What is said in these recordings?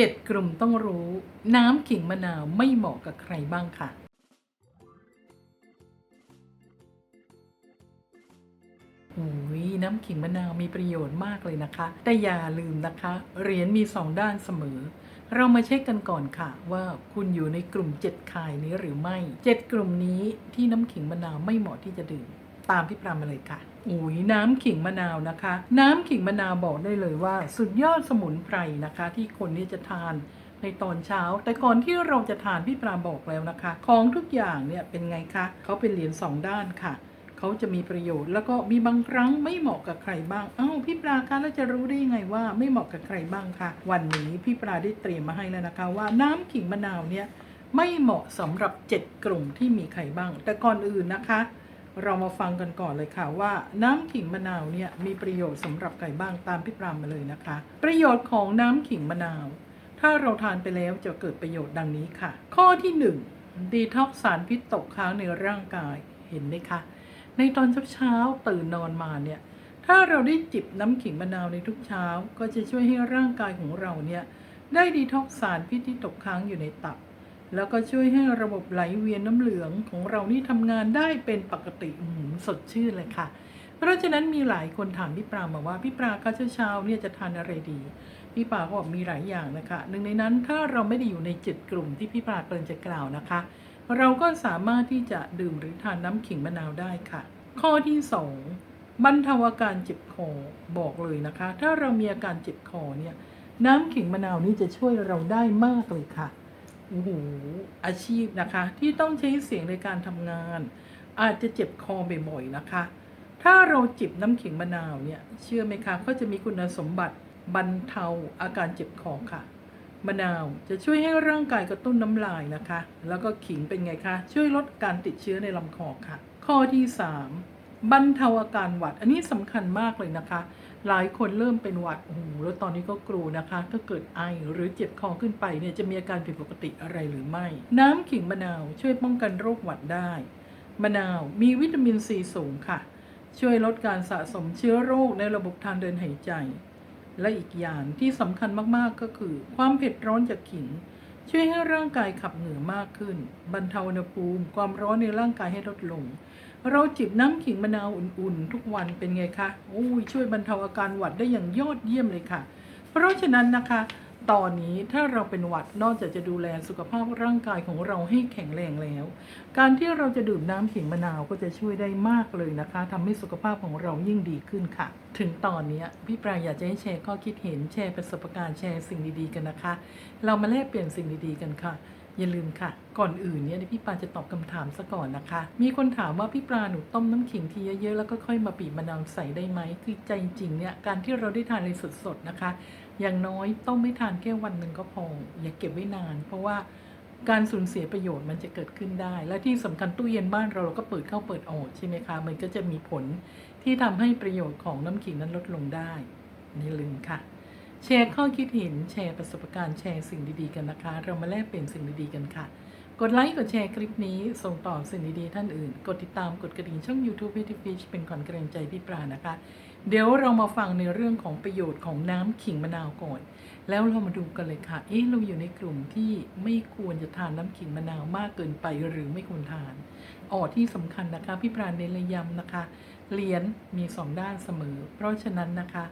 เจ็ดกลุ่มต้องรู้ น้ำขิงมะนาวไม่เหมาะกับใครบ้างค่ะ โอ้ยน้ำขิงมะนาวมีประโยชน์มากเลยนะคะ แต่อย่าลืมนะคะ เหรียญมีสองด้านเสมอ เรามาเช็คกันก่อนค่ะ ว่าคุณอยู่ในกลุ่มเจ็ดข่ายนี้หรือไม่เจ็ดกลุ่มนี้ที่น้ำขิงมะนาวไม่เหมาะที่จะดื่ม ตามพี่ปรามมาเลยค่ะอุ้ยน้ำขิงมะนาวนะคะ น้ำขิงมะนาวบอกได้เลยว่า สุดยอดสมุนไพรนะคะ ที่คนนี้จะทานในตอนเช้า แต่ก่อนที่เราจะทานพี่ปราบอกแล้วนะคะ ของทุกอย่างเนี่ยเป็นไงคะเขาเป็นเหรียญสองด้านค่ะเขาจะมีประโยชน์แล้วก็มีบางครั้งไม่เหมาะกับใครบ้าง เอ้าพี่ปลาคะแล้วจะรู้ได้ยังไงว่าไม่เหมาะกับใครบ้างคะวันนี้พี่ปลาได้เตรียมมาให้แล้วนะคะ ว่าน้ำขิงมะนาวเนี่ยไม่เหมาะสำหรับ 7 กลุ่มที่มีใครบ้าง แต่ก่อนอื่นนะคะ เรามาฟังกันก่อนเลยค่ะว่าน้ำขิงมะนาวเนี่ยมีประโยชน์สำหรับใครบ้างตามพี่ปรามมาเลยนะคะ ประโยชน์ของน้ำขิงมะนาว ถ้าเราทานไปแล้วจะเกิดประโยชน์ดังนี้ค่ะ ข้อที่1ดีท็อกสารพิษตกค้างในร่างกายเห็นไหมคะในตอนเช้าๆตื่นนอนมาเนี่ยถ้าเราได้จิบน้ำขิงมะนาวในทุกเช้า ก็จะช่วยให้ร่างกายของเราเนี่ยได้ดีท็อกสารพิษที่ตกค้างอยู่ในตับ แล้วก็ช่วยให้ระบบไหลเวียนน้ำเหลืองของเรานี่ทำงานได้เป็นปกติสดชื่นเลยค่ะ เพราะฉะนั้นมีหลายคนถามพี่ปรามาว่าพี่ปราคะเช้าๆเนี่ยจะทานอะไรดี พี่ปราก็บอกมีหลายอย่างนะคะหนึ่งในนั้นถ้าเราไม่ได้อยู่ในจ็ดกลุ่มที่พี่ปราเกินจะกล่าวนะคะ เราก็สามารถที่จะดื่มหรือทานน้ำขิงมะนาวได้ค่ะ ข้อที่สองบรรเทาอาการเจ็บคอบอกเลยนะคะ ถ้าเรามีอาการเจ็บคอเนี่ยน้ำขิงมะนาวนี้จะช่วยเราได้มากเลยค่ะ อ้โหอาชีพนะคะ ที่ต้องใช้เสียงในการทำงาน อาจจะเจ็บคอบ่อยๆนะคะ ถ้าเราจิบน้ำขิงมะนาวเนี่ย เชื่อไหมคะก็จะมีคุณสมบัติบรรเทาอาการเจ็บคอค่ะ มะนาวจะช่วยให้ร่างกายกระตุ้นน้ำลายนะคะ แล้วก็ขิงเป็นไงคะ ช่วยลดการติดเชื้อในลำคอค่ะ ข้อที่ 3 บรรเทาอาการหวัด อันนี้สำคัญมากเลยนะคะ หลายคนเริ่มเป็นหวัดโอ้โหแล้วตอนนี้ก็กลัวนะคะถ้าเกิดไอหรือเจ็บคอขึ้นไปเนี่ยจะมีอาการผิดปกติอะไรหรือไม่ น้ำขิงมะนาวช่วยป้องกันโรคหวัดได้ มะนาวมีวิตามินซีสูงค่ะ ช่วยลดการสะสมเชื้อโรคในระบบทางเดินหายใจ และอีกอย่างที่สำคัญมากๆก็คือ ความเผ็ดร้อนจากขิง ช่วยให้ร่างกายขับเหงื่อมากขึ้น บรรเทาอุณหภูมิ ความร้อนในร่างกายให้ลดลง เราจิบน้ำขิงมะนาวอุ่นๆ ทุกวันเป็นไงคะ โอ้ยช่วยบรรเทาอาการหวัดได้อย่างยอดเยี่ยมเลยค่ะ เพราะฉะนั้นนะคะ ตอนนี้ถ้าเราเป็นหวัดนอกจากจะดูแลสุขภาพร่างกายของเราให้แข็งแรงแล้ว การที่เราจะดื่มน้ำขิงมะนาวก็จะช่วยได้มากเลยนะคะทำให้สุขภาพของเรายิ่งดีขึ้นค่ะ ถึงตอนนี้พี่ปรายอยากจะให้แชร์ข้อคิดเห็นแชร์ประสบการณ์แชร์สิ่งดีๆกันนะคะ เรามาแลกเปลี่ยนสิ่งดีๆกันค่ะอย่าลืมค่ะ ก่อนอื่นเนี่ยพี่ปลาจะตอบคำถามซะก่อนนะคะ มีคนถามว่าพี่ปลาหนูต้มน้ำขิงทีเยอะๆแล้วก็ค่อยมาบีบมะนาวใส่ได้ไหม คือใจจริงเนี่ยการที่เราได้ทานอะไรสดๆนะคะ อย่างน้อยต้องไม่ทานแค่วันหนึ่งก็พอ อย่าเก็บไว้นาน เพราะว่าการสูญเสียประโยชน์มันจะเกิดขึ้นได้ และที่สำคัญตู้เย็นบ้านเราเราก็เปิดเข้าเปิดออกใช่ไหมคะ มันก็จะมีผลที่ทำให้ประโยชน์ของน้ำขิงนั้นลดลงได้อย่ลืมค่ะ แชร์ข้อคิดเห็นแชร์ประสบการณ์แชร์สิ่งดีๆกันนะคะ เรามาแลกเปลี่ยนสิ่งดีๆกันค่ะ กดไลค์กดแชร์คลิปนี้ ส่งต่อสิ่งดีๆท่านอื่น กดติดตามกดกระดิ่งช่อง YouTube พิธีฟิชเป็นขวัญกำลังใจพี่ปรานะคะ เดี๋ยวเรามาฟังในเรื่องของประโยชน์ของน้ำขิงมะนาวก่อน แล้วเรามาดูกันเลยค่ะ เอ๊ะเราอยู่ในกลุ่มที่ไม่ควรจะทานน้ำขิงมะนาวมากเกินไปหรือไม่ควรทานอ๋อที่สำคัญนะคะ พี่ปราณเน้นรย้ำนะคะเหรียญมีสองด้านเสมอ เพราะฉะนั้นนะคะ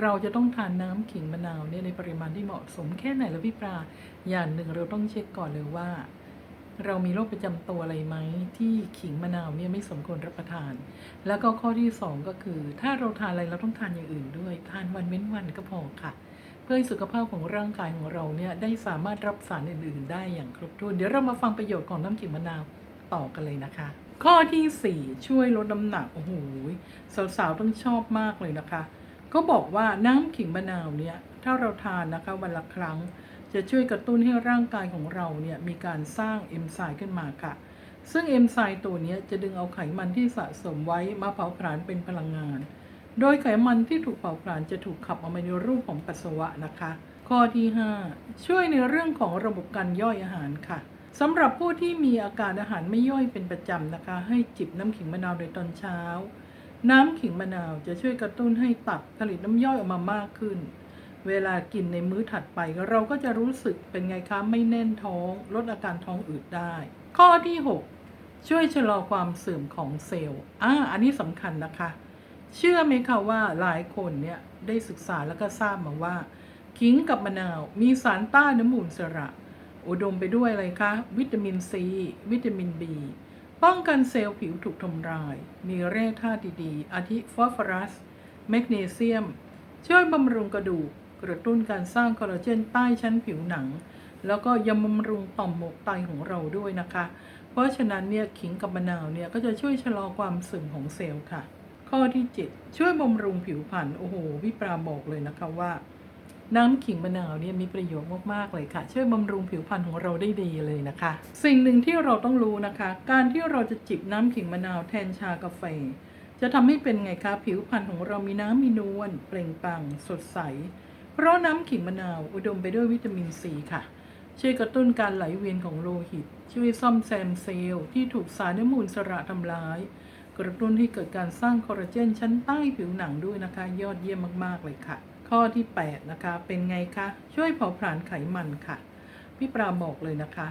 เราจะต้องทานน้ำขิงมะนาวเนี่ยในปริมาณที่เหมาะสมแค่ไหนแล้วพี่ปลาอย่างหนึ่งเราต้องเช็คก่อนเลยว่า เรามีโรคประจำตัวอะไรไหมที่ขิงมะนาวเนี่ยไม่สมควรรับประทาน แล้วก็ข้อที่สองก็คือ ถ้าเราทานอะไรเราต้องทานอย่างอื่นด้วย ทานวันเว้นวันก็พอค่ะ เพื่อให้สุขภาพของร่างกายของเราเนี่ยได้สามารถรับสารอื่น ๆ ได้อย่างครบถ้วนเดี๋ยวเรามาฟังประโยชน์ของน้ำขิงมะนาวต่อกันเลยนะคะ ข้อที่สี่ช่วยลดน้ำหนักโอ้โหสาวๆต้องชอบมากเลยนะคะ ก็บอกว่าน้ำขิงมะนาวเนี่ยถ้าเราทานนะคะวันละครั้ง จะช่วยกระตุ้นให้ร่างกายของเราเนี่ยมีการสร้างเอนไซม์ขึ้นมาค่ะ ซึ่งเอนไซม์ตัวนี้จะดึงเอาไขมันที่สะสมไว้มาเผาผลาญเป็นพลังงาน โดยไขมันที่ถูกเผาผลาญจะถูกขับออกมาในรูปของปัสสาวะนะคะ ข้อที่ 5 ช่วยในเรื่องของระบบการย่อยอาหารค่ะสำหรับผู้ที่มีอาการอาหารไม่ย่อยเป็นประจำนะคะ ให้จิบน้ำขิงมะนาวในตอนเช้า น้ำขิงมะนาวจะช่วยกระตุ้นให้ตับผลิตน้ำย่อยออกมามากขึ้น เวลากินในมื้อถัดไปเราก็จะรู้สึกเป็นไงคะไม่แน่นท้อง ลดอาการท้องอืดได้ ข้อที่ 6 ช่วยชะลอความเสื่อมของเซลล์อ่าอันนี้สำคัญนะคะ เชื่อไหมคะว่าหลายคนเนี่ยได้ศึกษาแล้วก็ทราบมาว่าขิงกับมะนาวมีสารต้านน้ำมูลสระ อุดมไปด้วยอะไรคะ วิตามินซีวิตามิน B ป้องกันเซลล์ผิวถูกทำลาย มีแร่ธาตุดีๆอาทิฟอสฟอรัส แมกนีเซียม ช่วยบำรุงกระดูก กระตุ้นการสร้างคอลลาเจนใต้ชั้นผิวหนัง แล้วก็ยังบำรุงต่อมหมวกไตของเราด้วยนะคะ เพราะฉะนั้นเนี่ยขิงกับมะนาวเนี่ยก็จะช่วยชะลอความเสื่อมของเซลล์ค่ะ ข้อที่ 7 ช่วยบำรุงผิวพรรณโอ้โหพี่ปราบอกเลยนะคะว่า น้ำขิงมะนาวเนี่ยมีประโยชน์มากๆเลยค่ะ ช่วยบำรุงผิวพรรณของเราได้ดีเลยนะคะ สิ่งหนึ่งที่เราต้องรู้นะคะ การที่เราจะจิบน้ำขิงมะนาวแทนชากาแฟจะทำให้เป็นไงคะผิวพรรณของเรามีน้ำมีนวลเปล่งปลั่งสดใส เพราะน้ำขิงมะนาวอุดมไปด้วยวิตามินซีค่ะ ช่วยกระตุ้นการไหลเวียนของโลหิต ช่วยซ่อมแซมเซลล์ที่ถูกสารน้ำมูลสระทำลาย กระตุ้นให้เกิดการสร้างคอลลาเจนชั้นใต้ผิวหนังด้วยนะคะ ยอดเยี่ยมมากๆเลยค่ะ ข้อที่ 8 นะคะ เป็นไงคะ ช่วยเผาผลาญไขมันค่ะ พี่ปราบอกเลยนะคะ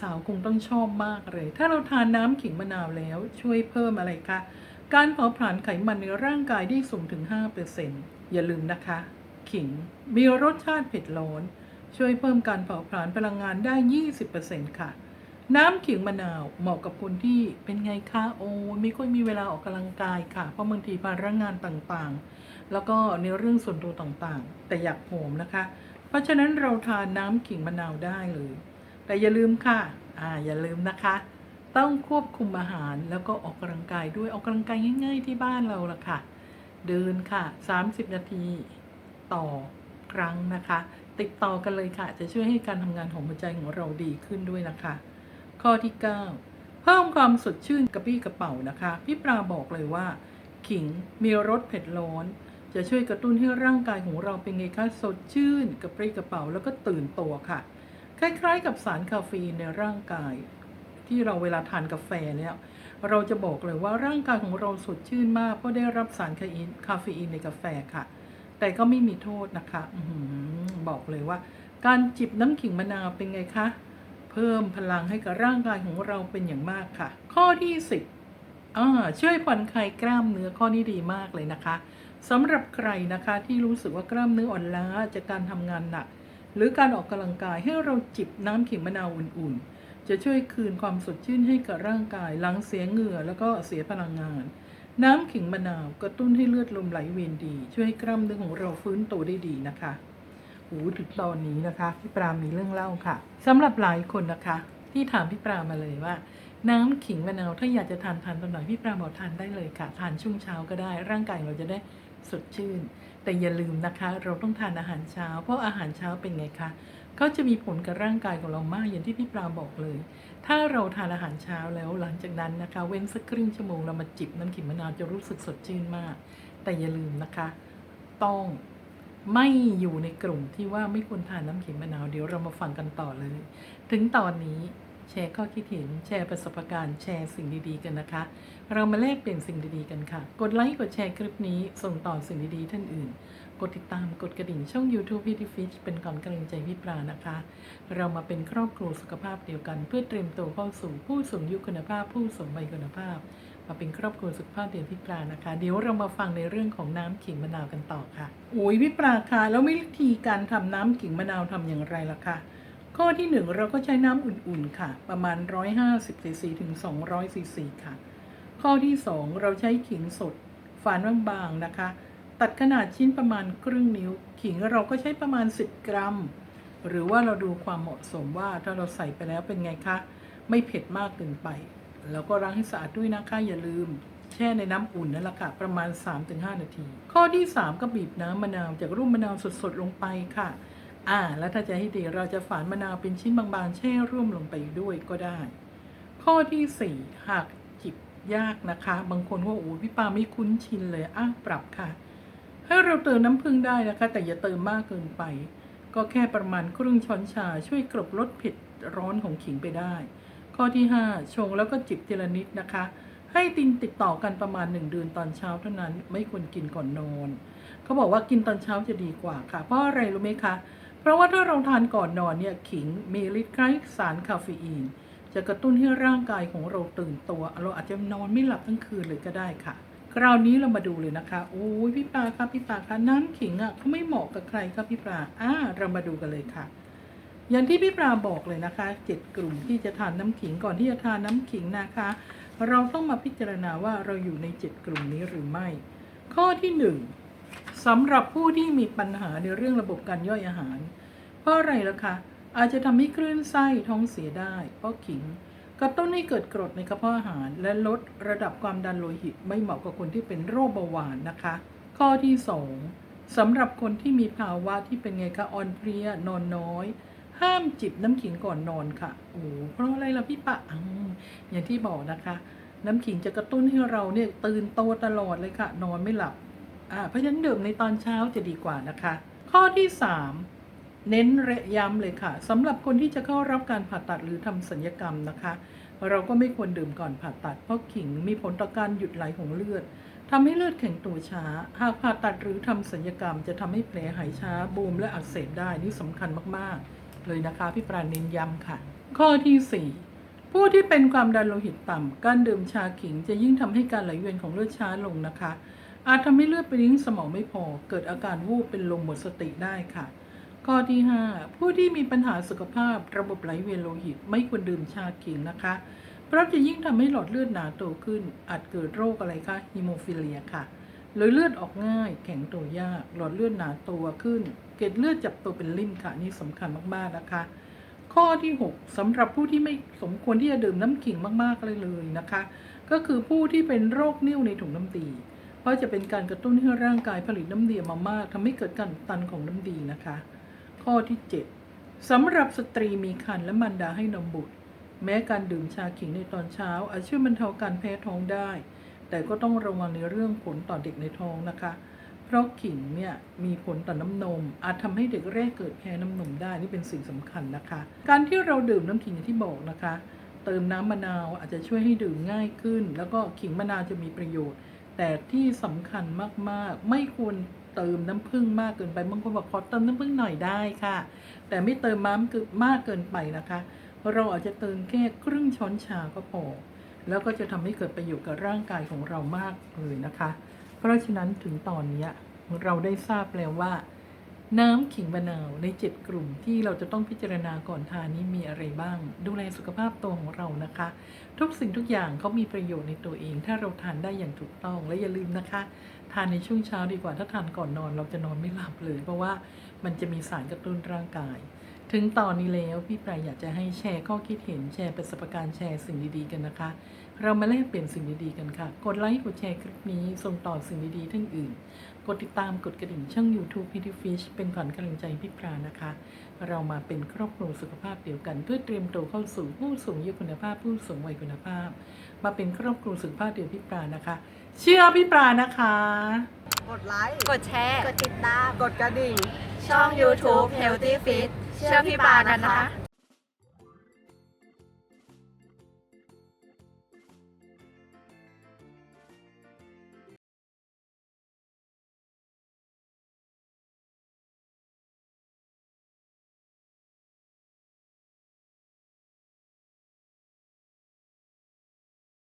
สาวๆคงต้องชอบมากเลย ถ้าเราทานน้ำขิงมะนาวแล้วช่วยเพิ่มอะไรคะ การเผาผลาญไขมันในร่างกายได้สูงถึง 5%อย่าลืมนะคะ ขิง มีรสชาติเผ็ดร้อน ช่วยเพิ่มการเผาผลาญพลังงานได้ 20%ค่ะ น้ำขิงมะนาวเหมาะกับคนที่เป็นไงคะโอ้ไม่ค่อยมีเวลาออกกำลังกายค่ะ เพราะบางทีภาระงานต่างๆ แล้วก็ในเรื่องส่วนตัวต่างๆ แต่อยากผอมนะคะ เพราะฉะนั้นเราทานน้ำขิงมะนาวได้เลย แต่อย่าลืมค่ะ อ่าอย่าลืมนะคะต้องควบคุมอาหารแล้วก็ออกกำลังกายด้วยออกกำลังกายง่าย ๆ ที่บ้านเราละค่ะ เดินค่ะ 30 นาที ต่อครั้งนะคะ ติดต่อกันเลยค่ะ จะช่วยให้การทำงานของหัวใจของเราดีขึ้นด้วยนะคะ ข้อที่ 9 เพิ่มความสดชื่นกระปี้กระเป๋านะคะ พี่ปราบอกเลยว่า ขิงมีรสเผ็ดร้อน จะช่วยกระตุ้นให้ร่างกายของเราเป็นไงคะสดชื่นกระปรี้กระเป๋าแล้วก็ตื่นตัวค่ะ คล้ายๆ กับสารคาเฟอีนในร่างกาย ที่เราเวลาทานกาแฟเนี่ยเราจะบอกเลยว่าร่างกายของเราสดชื่นมากเพราะได้รับสารคาอีนคาเฟอีนในกาแฟค่ะ แต่ก็ไม่มีโทษนะคะอบอกเลยว่า การจิบน้ำขิงมะนาวเป็นไงคะ เพิ่มพลังให้กับร่างกายของเราเป็นอย่างมากค่ะ ข้อที่10อ่าช่วยผ่อนคลายกล้ามเนื้อข้อนี้ดีมากเลยนะคะสำหรับใครนะคะที่รู้สึกว่ากล้ามเนื้ออ่อนล้าจากการทำงานหนัก หรือการออกกำลังกายให้เราจิบน้ำขิงมะนาวอุ่นๆ จะช่วยคืนความสดชื่นให้กับร่างกายหลังเสียเหงื่อแล้วก็เสียพลังงาน น้ำขิงมะนาวกระตุ้นให้เลือดลมไหลเวียนดี ช่วยให้กล้ามเนื้อของเราฟื้นตัวได้ดีนะคะหูถึงตอนนี้นะคะพี่ปรามมีเรื่องเล่าค่ะสำหรับหลายคนนะคะ ที่ถามพี่ปรามาเลยว่า น้ำขิงมะนาวถ้าอยากจะทานทานตอนไหนพี่ปราบอกทานได้เลยค่ะ ทานช่วงเช้าก็ได้ ร่างกายเราจะได้สดชื่น แต่อย่าลืมนะคะเราต้องทานอาหารเช้า เพราะอาหารเช้าเป็นไงคะเขาจะมีผลกับร่างกายของเรามากอย่างที่พี่ปราบอกเลย ถ้าเราทานอาหารเช้าแล้วหลังจากนั้นนะคะ เว้นสักครึ่งชั่วโมงเรามาจิบน้ำขิงมะนาวจะรู้สึกสดชื่นมาก แต่อย่าลืมนะคะ ต้องไม่อยู่ในกลุ่มที่ว่าไม่ควรทานน้ำขิงมะนาวเดี๋ยวเรามาฟังกันต่อเลย ถึงตอนนี้ แชร์ข้อคิดเห็น แชร์ประสบการณ์แชร์สิ่งดีๆกันนะคะ เรามาแลกเปลี่ยนสิ่งดีๆกันค่ะ กดไลค์กดแชร์คลิปนี้ส่งต่อสิ่งดีๆท่านอื่น กดติดตามกดกระดิ่งช่อง YouTube พี่ทิฟิชเป็นกำลังใจพี่ปลานะคะ เรามาเป็นครอบครัวสุขภาพเดียวกัน เพื่อเตรียมตัวเข้าสู่ผู้สูงอายุคุณภาพ ผู้สูงวัยคุณภาพ มาเป็นครอบครัวสุขภาพเดียวพี่ปลานะคะ เดี๋ยวเรามาฟังในเรื่องของน้ำขิงมะนาวกันต่อค่ะโอ้ยพี่ปลาค่ะแล้ววิธีการทำน้ำขิงมะนาวทำอย่างไรล่ะคะ ข้อที่หนึ่งเราก็ใช้น้ำอุ่นๆค่ะ ประมาณ 150ซีซีถึง 200ซีซีค่ะ ข้อที่ 2 เราใช้ขิงสด ฝานบางๆนะคะ ตัดขนาดชิ้นประมาณครึ่งนิ้ว ขิงเราก็ใช้ประมาณ 10 กรัม หรือว่าเราดูความเหมาะสมว่าถ้าเราใส่ไปแล้วเป็นไงคะ ไม่เผ็ดมากเกินไป แล้วก็ล้างให้สะอาดด้วยนะคะอย่าลืมแช่ในน้ำอุ่นนั่นแหละค่ะประมาณ 3-5 นาที ข้อที่ 3 ก็บีบน้ำมะนาวจากรูปมะนาวสดๆลงไปค่ะ อ่า แล้วถ้าจะให้ดีเราจะฝานมะนาวเป็นชิ้นบางๆแช่ร่วมลงไปด้วยก็ได้ ข้อที่4หากจิบยากนะคะ บางคนว่าโอ้พี่ปาไม่คุ้นชินเลยอะปรับค่ะ ให้เราเติมน้ำผึ้งได้นะคะ แต่อย่าเติมมากเกินไป ก็แค่ประมาณครึ่งช้อนชา ช่วยกลบลดเผ็ดร้อนของขิงไปได้ ข้อที่ 5 ชงแล้วก็จิบทีละนิดนะคะ ให้ตินติดต่อกันประมาณ 1 เดือนตอนเช้าเท่านั้น ไม่ควรกินก่อนนอน เขาบอกว่ากินตอนเช้าจะดีกว่าค่ะ เพราะอะไรรู้ไหมคะ เพราะว่าถ้าเราทานก่อนนอนเนี่ยขิงมีฤทธิ์คล้ายสารคาเฟอีน จะกระตุ้นให้ร่างกายของเราตื่นตัว เราอาจจะนอนไม่หลับทั้งคืนเลยก็ได้ค่ะ คราวนี้เรามาดูเลยนะคะโอ้ยพี่ปลาครับพี่ปลาคะน้ำขิงอะเขาไม่เหมาะกับใครครับพี่ปลาอ่าเรามาดูกันเลยค่ะ อย่างที่พี่ปลาบอกเลยนะคะเจ็ดกลุ่มที่จะทานน้ำขิงก่อนที่จะทานน้ำขิงนะคะ เราต้องมาพิจารณาว่าเราอยู่ในเจ็ดกลุ่มนี้หรือไม่ ข้อที่หนึ่ง สำหรับผู้ที่มีปัญหาในเรื่องระบบการย่อยอาหาร เพราะอะไรล่ะคะอาจจะทำให้คลื่นไส้ท้องเสียได้ เพราะขิง กระตุ้นให้เกิดกรดในกระเพาะอาหาร และลดระดับความดันโลหิตไม่เหมาะกับคนที่เป็นโรคเบาหวานนะคะ ข้อที่สองสำหรับคนที่มีภาวะที่เป็นไงคะอ่อนเพลียนอนน้อย ห้ามจิบน้ำขิงก่อนนอนค่ะโอ้เพราะอะไรล่ะพี่ปะออย่างที่บอกนะคะ น้ำขิงจะกระตุ้นให้เราเนี่ยตื่นโตตลอดเลยค่ะ นอนไม่หลับ เพราะฉะนั้นดื่มในตอนเช้าจะดีกว่านะคะ ข้อที่ 3 เน้นระย้ำเลยค่ะสำหรับคนที่จะเข้ารับการผ่าตัดหรือทำศัลยกรรมนะคะ เราก็ไม่ควรดื่มก่อนผ่าตัด เพราะขิงมีผลต่อการหยุดไหลของเลือดทำให้เลือดแข็งตัวช้า หากผ่าตัดหรือทำศัลยกรรม จะทำให้แผลหายช้าบูมและอักเสบได้นี่สำคัญมากๆ เลยนะคะ พี่ปราณเน้นย้ำค่ะ ข้อที่ 4ผู้ที่เป็นความดันโลหิตต่ำ การดื่มชาขิงจะยิ่งทำให้การไหลเวียนของเลือดช้าลงนะคะ อาจทำให้เลือดไปเลี้ยงสมองไม่พอ เกิดอาการวูบเป็นลมหมดสติได้ค่ะ ข้อที่ 5 ผู้ที่มีปัญหาสุขภาพระบบไหลเวียนโลหิต ไม่ควรดื่มชาขิงนะคะ เพราะจะยิ่งทำให้หลอดเลือดหนาโตขึ้น อาจเกิดโรคอะไรคะฮีโมฟิเลียค่ะหรือเลือดออกง่าย แข็งตัวยาก หลอดเลือดหนาตัวขึ้น เกล็ดเลือดจับตัวเป็นริ่มค่ะนี่สำคัญมากๆนะคะ ข้อที่ 6สำหรับผู้ที่ไม่สมควรที่จะดื่มน้ำขิงมากๆเลยเลยนะคะ ก็คือผู้ที่เป็นโรคนิ่วในถุงน้ำดี เพราะจะเป็นการกระตุ้นให้ร่างกายผลิตน้ำดีมามากทำให้เกิดการตันของน้ำดีนะคะ ข้อที่ 7สำหรับสตรีมีครรภ์และมารดาให้นมบุตร แม้การดื่มชาขิงในตอนเช้า อาจช่วยบรรเทาการแพ้ท้องได้ แต่ก็ต้องระวังในเรื่องผลต่อเด็กในท้องนะคะ เพราะขิงเนี่ยมีผลต่อน้ำนม อาจทำให้เด็กแรกเกิดแพ้น้ำนมได้นี่เป็นสิ่งสำคัญนะคะ การที่เราดื่มน้ำขิงอย่างที่บอกนะคะ เติมน้ำมะนาวอาจจะช่วยให้ดื่มง่ายขึ้น แล้วก็ขิงมะนาวจะมีประโยชน์ แต่ที่สำคัญมากๆ ไม่ควรเติมน้ำผึ้งมากเกินไปบางคนบอกขอเติมน้ำผึ้งหน่อยได้ค่ะ แต่ไม่เติมม้ามคือมากเกินไปนะคะ เราอาจจะเติมแค่ครึ่งช้อนชาก็พอ แล้วก็จะทำให้เกิดประโยชน์กับร่างกายของเรามากเลยนะคะ เพราะฉะนั้นถึงตอนเนี้เราได้ทราบแล้วว่า น้ำขิงมะนาวใน 7 กลุ่มที่เราจะต้องพิจารณาก่อนทานนี้มีอะไรบ้าง ดูแลสุขภาพตัวของเรานะคะ ทุกสิ่งทุกอย่างเขามีประโยชน์ในตัวเอง ถ้าเราทานได้อย่างถูกต้องและอย่าลืมนะคะ ทานในช่วงเช้าดีกว่าถ้าทานก่อนนอนเราจะนอนไม่หลับเลย เพราะว่ามันจะมีสารกระตุ้นร่างกาย ถึงตอนนี้แล้วพี่ปรายอยากจะให้แชร์ข้อคิดเห็นแชร์ประสบการณ์แชร์สิ่งดีๆกันนะคะ เรามาแลกเปลี่ยนสิ่งดีๆกันค่ะ กดไลค์กดแชร์คลิปนี้ส่งต่อสิ่งดีๆทั้งอื่น กดติดตามกดกระดิ่งช่อง YouTube p i t y Fish เป็นขวัญกำลังใจพี่ปรานะคะ เรามาเป็นครอบครัวสุขภาพเดียวกัน เพื่อเตรียมตัวเข้าสู่ผู้สูงอายุคุณภาพ ผู้สูงวัยคุณภาพ มาเป็นครอบครัวสุขภาพเดียวพี่ปรานะคะ เชื่อพี่ปรานะคะ กดไลค์ กดแชร์ กดติดตาม กดกระดิ่ง ช่อง YouTube Healthy Fit เชื่อพี่ปากันนะคะ